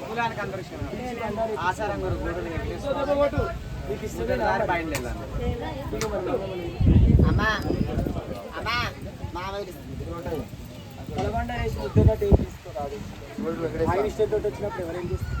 కులానికి అందరూ ఇష్టం. ఆచారం కొరకు గోడలు మీకు దారి బయలుదేరాలి అమ్మా అమ్మా మామయ్య కలబండ వేసి ముద్దగడ్డ ఏం తీసుకోరాదు. ఆయన ఇష్టంతో వచ్చినప్పుడు ఎవరేం చేస్తారు?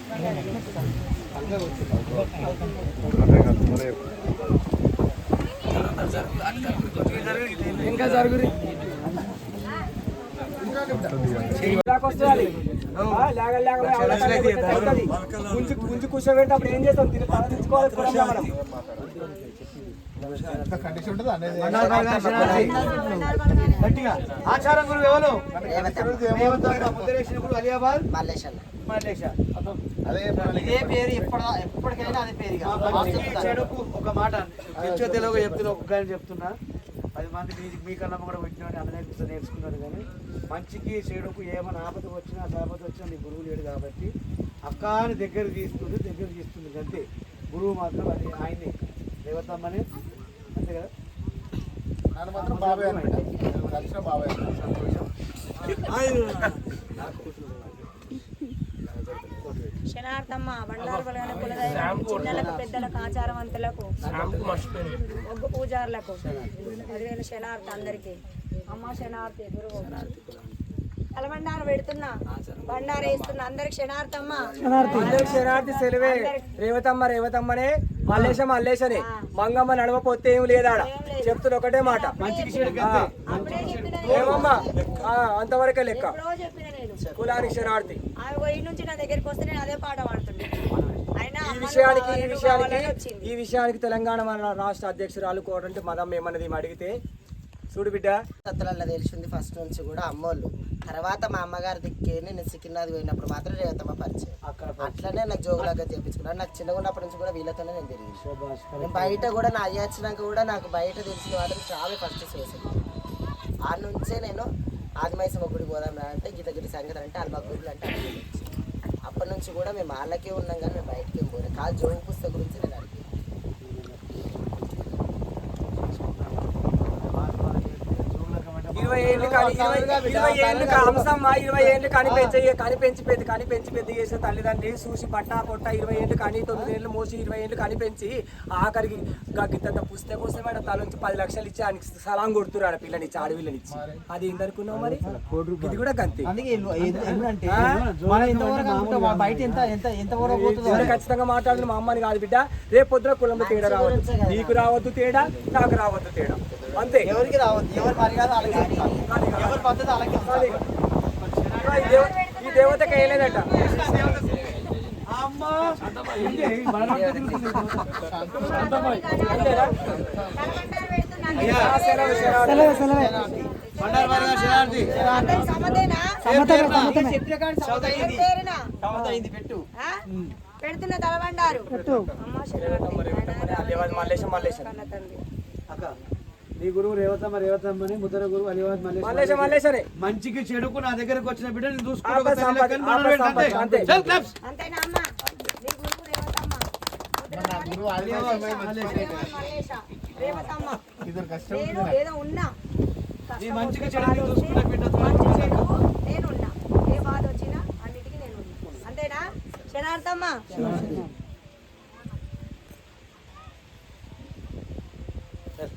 ఇంకా జరుగురి కూర్చోబెట్టి అప్పుడు ఏం చేస్తాం తిని తల తెచ్చుకోవాలి కూడా మనం. గట్టిగా ఆచారం గురువు ఎవరు ముద్రేసినప్పుడు అలియాబాద్ మల్లేశన్న మల్లేష ఇదే పేరు ఎప్పటి ఎప్పటికైనా అదే పేరు ఒక మాట తెచ్చో తెలుగు చెప్తున్నా ఒక్క చెప్తున్నా. పది మంది మీ మీకన్నా కూడా వచ్చినాడు అందరినీ కూర్చొని నేర్చుకున్నారు కానీ మంచికి చెడుకు ఏమైనా ఆపద వచ్చినా ఆపద వచ్చినా నీ గురువు లేడు కాబట్టి అక్కాని దగ్గర తీస్తుంది దగ్గర తీస్తుంది అంతే గురువు మాత్రం అది ఆయనే. దేవతమ్మని. అంతే కదా? నన్ను మాత్రం బాబాయ్ కలిసిన బాబాయ్ సంతోషం శనార్థమ్మ బండారు బలగన కులదైవం చిన్నలకు పెద్దలకు ఆచారవంతులకు ఒగ్గు పూజారులకు పదివేల శనార్థ అందరికి. అమ్మ శనార్థి గురువు. కలబండారు పెడుతున్నా బండారు వేస్తున్నా అందరికి అందరికి శరణార్థి సెలవే. రేవతమ్మ రేవతమ్మనే మల్లేశ మల్లేశనే. మంగమ్మ నడవపోతే ఏం లేదాడ? చెప్తున్న ఒకటే మాట. ఏమమ్మా? ఆ, అంతవరకే లెక్క. కులానికి శరణార్థి. ఆమె పోయి నుంచి నా దగ్గరికి వస్తే నేను అదే పాట పాడుతుండే. అయినా ఈ విషయానికి ఈ విషయానికి ఈ విషయానికి తెలంగాణ మన రాష్ట్ర అధ్యక్షురాలు కోరంటే మదం ఏమన్నది ఏమి అడిగితే చూడు బిడ్డ. సత్తులలో తెలిసింది ఫస్ట్ నుంచి కూడా అమ్మోళ్ళు. తర్వాత మా అమ్మగారి దిక్కే నేను సికింద్రాది పోయినప్పుడు మాత్రం రేవతమ్మ పరిచయం. అక్కడ అట్లనే నాకు జోగులాగా చేపించుకున్నాను. నాకు చిన్నగా ఉన్నప్పటి నుంచి కూడా వీళ్ళతోనే నేను తిరిగి నేను బయట కూడా నా అయ్య వచ్చినాక కూడా నాకు బయట తెలిసిన మాత్రం చాలా ఫస్ట్ చేసింది. ఆ నుంచే నేను ఆదిమైసమ్మ గుడి పోదాం రా అంటే గీతగిరి సంగతి అంటే అల్మా గురువులు అంటే అప్పటి నుంచి కూడా మేము వాళ్ళకే ఉన్నాం కానీ మేము బయటకే ఏం పోలేదు కాదు జోగు పుస్తకం గురించి నేను అడిగాను ఇరవై ఏళ్ళు కానీ ఇరవై ఇరవై ఏళ్ళు హంసమ్మ ఇరవై ఏళ్ళు కనిపెంచి కనిపెంచి పెద్ద కనిపెంచి పెద్ద చేసిన తల్లిదండ్రి చూసి పట్టా పొట్ట ఇరవై ఏళ్ళు కానీ తొమ్మిది ఏళ్ళు మోసి ఇరవై ఏళ్ళు కనిపెంచి ఆఖరికి గగ్గితంత పుస్తకం కోసం తల నుంచి పది లక్షలు ఇచ్చి ఆయనకి సలాం కొడుతున్నారు ఆడ పిల్లనిచ్చి ఆడపిల్లనిచ్చి అది ఏందనుకున్నావు మరి? ఇది కూడా గంతే. బయట ఎంత ఎంత ఖచ్చితంగా మాట్లాడిన మా అమ్మని కాదు బిడ్డ. రేపు పొద్దున కులంలో తేడా రావద్దు. నీకు రావద్దు తేడా నాకు రావద్దు తేడా. అంతే. ఎవరికి రావద్దు ఎవరి అలాగే ఎవరి పద్ధతి అలాగే. ఈ దేవ- ఈ దేవతకి వేయలేదట? పెట్టు? పెడుతున్న తలబండారు మల్లేశం మల్లేశం. అక్క. నీ గురువు రేవతమ్మ రేవతమ్మని ముద్ర గురువు అలివాద్ మల్లేశం మల్లేశ్వర మంచికి చెడుకు నా దగ్గరకు వచ్చిన బిడ్డ నేను చూసుకుంటా సంపద, ఆపద సంపద, అంతే. అంతేనా అమ్మ? నీ గురువు రేవతమ్మ. మల్లేశ రేవతమ్మ ఇద్దరు కష్టం నేను ఏదో ఉన్నా. నీ మంచిగా బిడ్డ ఏ బాధ వచ్చినా అన్నిటికీ నేను ఉన్నా. అంతేనా శనార్థమ్మ గుమ్మడికాయ అనుకో దైవానికి కులదైవానికి శరణార్థి. ఇది మరి అని